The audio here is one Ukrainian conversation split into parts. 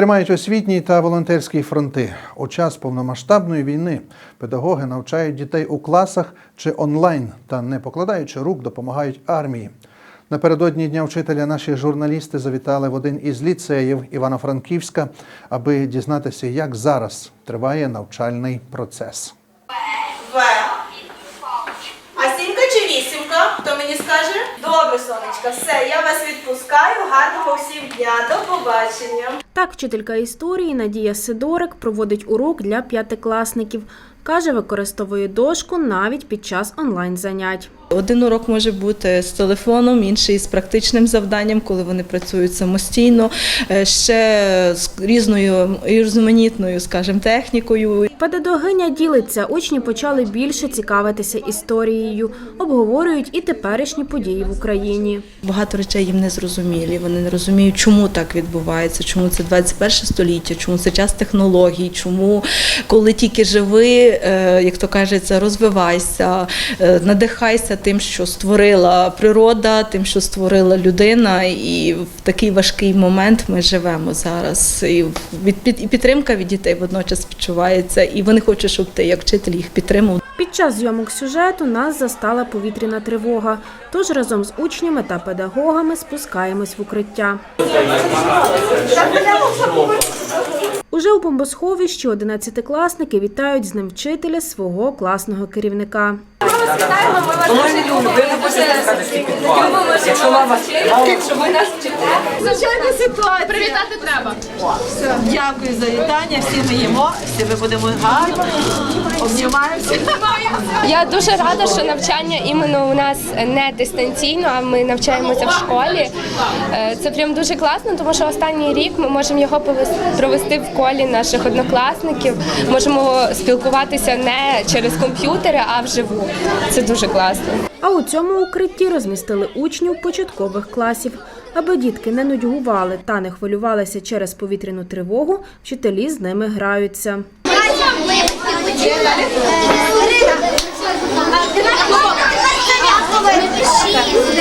Тримають освітній та волонтерський фронти. У час повномасштабної війни педагоги навчають дітей у класах чи онлайн та, не покладаючи рук, допомагають армії. Напередодні Дня вчителя наші журналісти завітали в один із ліцеїв Івано-Франківська, аби дізнатися, як зараз триває навчальний процес. В. А сімка чи вісімка? Хто мені скаже? Добре, сонечка, все, я вас відпускаю. Гарного всім дня. До побачення. Так, вчителька історії Надія Сидорик проводить урок для п'ятикласників. Каже, використовує дошку навіть під час онлайн-занять. Один урок може бути з телефоном, інший з практичним завданням, коли вони працюють самостійно, е, ще з різною різноманітною, скажімо, технікою. Педагогиня ділиться, учні почали більше цікавитися історією, обговорюють і теперішні події в Україні. Багато речей їм не зрозумілі. Вони не розуміють, чому так відбувається, чому це 21 століття, чому це час технологій, чому коли тільки живи, е, як то кажеться, розвивайся, е, надихайся тим, що створила природа, тим, що створила людина, і в такий важкий момент ми живемо зараз. І підтримка від дітей водночас відчувається, і вони хочуть, щоб ти як вчитель їх підтримав. Під час зйомок сюжету нас застала повітряна тривога. Тож разом з учнями та педагогами спускаємось в укриття. Уже у бомбосховищі одинадцятикласники вітають з ним вчителя свого класного керівника. Звичайна ситуація. Привітати треба. Дякую за вітання. Всі ми їмо, всі ми будемо гарно. Обнімаємося. Я дуже рада, що навчання іменно у нас не дистанційно, а ми навчаємося в школі. Е, Це прям дуже класно, тому що останній рік ми можемо його провести в колі наших однокласників. Можемо спілкуватися не через комп'ютери, а вживу. Це дуже класно. А у цьому укритті розмістили учнів початкових класів. Аби дітки не нудьгували та не хвилювалися через повітряну тривогу, вчителі з ними граються.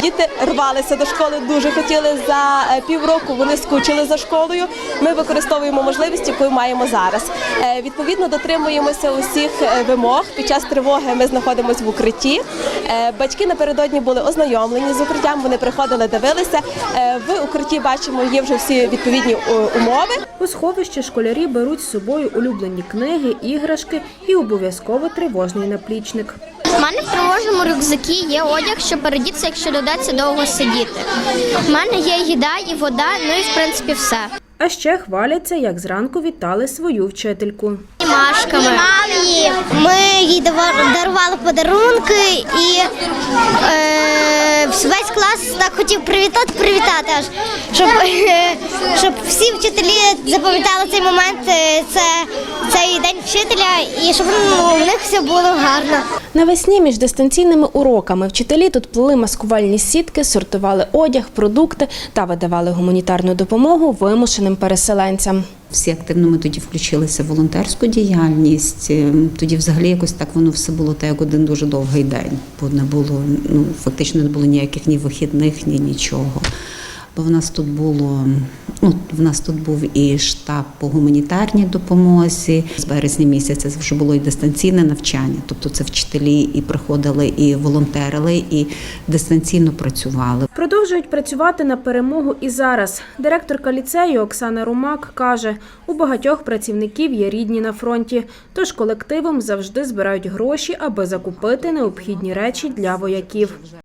Діти рвалися до школи, дуже хотіли за е, півроку. Вони скучили за школою. Ми використовуємо можливість, яку маємо зараз. Е, Відповідно, дотримуємося усіх е, вимог. Під час тривоги ми знаходимося в укритті. Батьки напередодні були ознайомлені з укриттям. Вони приходили, дивилися. В укритті бачимо, є вже всі відповідні умови. У сховище школярі беруть з собою улюблені книги, іграшки і обов'язково тривожний наплічник. У мене в тривожному рюкзакі є одяг, щоб передітися, якщо доведеться довго сидіти. У мене є їда і вода, ну і в принципі все. А ще хваляться, як зранку вітали свою вчительку. І Машками. Ми їй дава- дарували подарунки і е, весь клас так хотів привітати, привітати аж, щоб, е, щоб всі вчителі запам'ятали цей момент, е, це, цей день вчителя, і щоб ну, в них все було гарно. Навесні між дистанційними уроками вчителі тут плели маскувальні сітки, сортували одяг, продукти та видавали гуманітарну допомогу вимушеним переселенцям. Всі активно ми тоді включилися в волонтерську діяльність. Е, Тоді взагалі якось так воно все було так, як один дуже довгий день, бо не було, ну фактично не було ніяких ні вихідних, ні нічого. Бо в нас тут було, ну в нас тут був і штаб по гуманітарній допомозі. З березня місяця вже було і дистанційне навчання. Тобто це вчителі і приходили, і волонтерили, і дистанційно працювали. Продовжують працювати на перемогу і зараз. Директорка ліцею Оксана Румак каже, у багатьох працівників є рідні на фронті, тож колективом завжди збирають гроші, аби закупити необхідні речі для вояків.